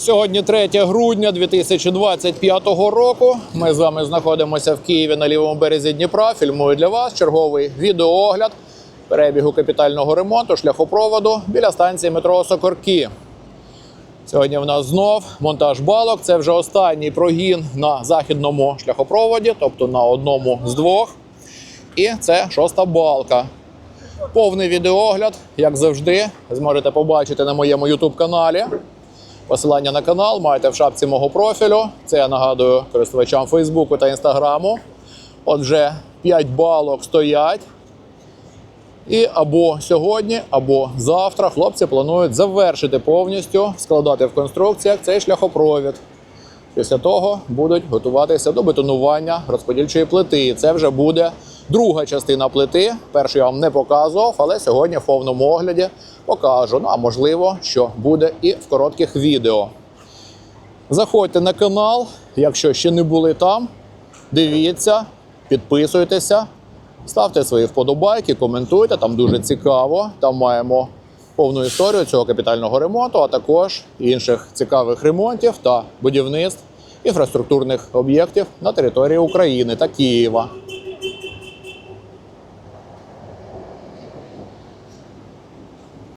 Сьогодні 3 грудня 2025 року. Ми з вами знаходимося в Києві на лівому березі Дніпра. Фільмую для вас черговий відеоогляд перебігу капітального ремонту шляхопроводу біля станції метро Сокорки. Сьогодні в нас знов монтаж балок. Це вже останній прогін на західному шляхопроводі, тобто на одному з двох. І це шоста балка. Повний відеоогляд, як завжди, зможете побачити на моєму YouTube каналі. Посилання на канал маєте в шапці мого профілю. Це я нагадую користувачам Фейсбуку та Інстаграму. Отже, 5 балок стоять. І або сьогодні, або завтра хлопці планують завершити повністю складати в конструкціях цей шляхопровід. Після того будуть готуватися до бетонування розподільчої плити. І це вже буде друга частина плити. Першу я вам не показував, але сьогодні в повному огляді покажу. Ну а можливо, що буде і в коротких відео. Заходьте на канал, якщо ще не були там. Дивіться, підписуйтеся, ставте свої вподобайки, коментуйте. Там дуже цікаво. Там маємо повну історію цього капітального ремонту, а також інших цікавих ремонтів та будівництв інфраструктурних об'єктів на території України та Києва.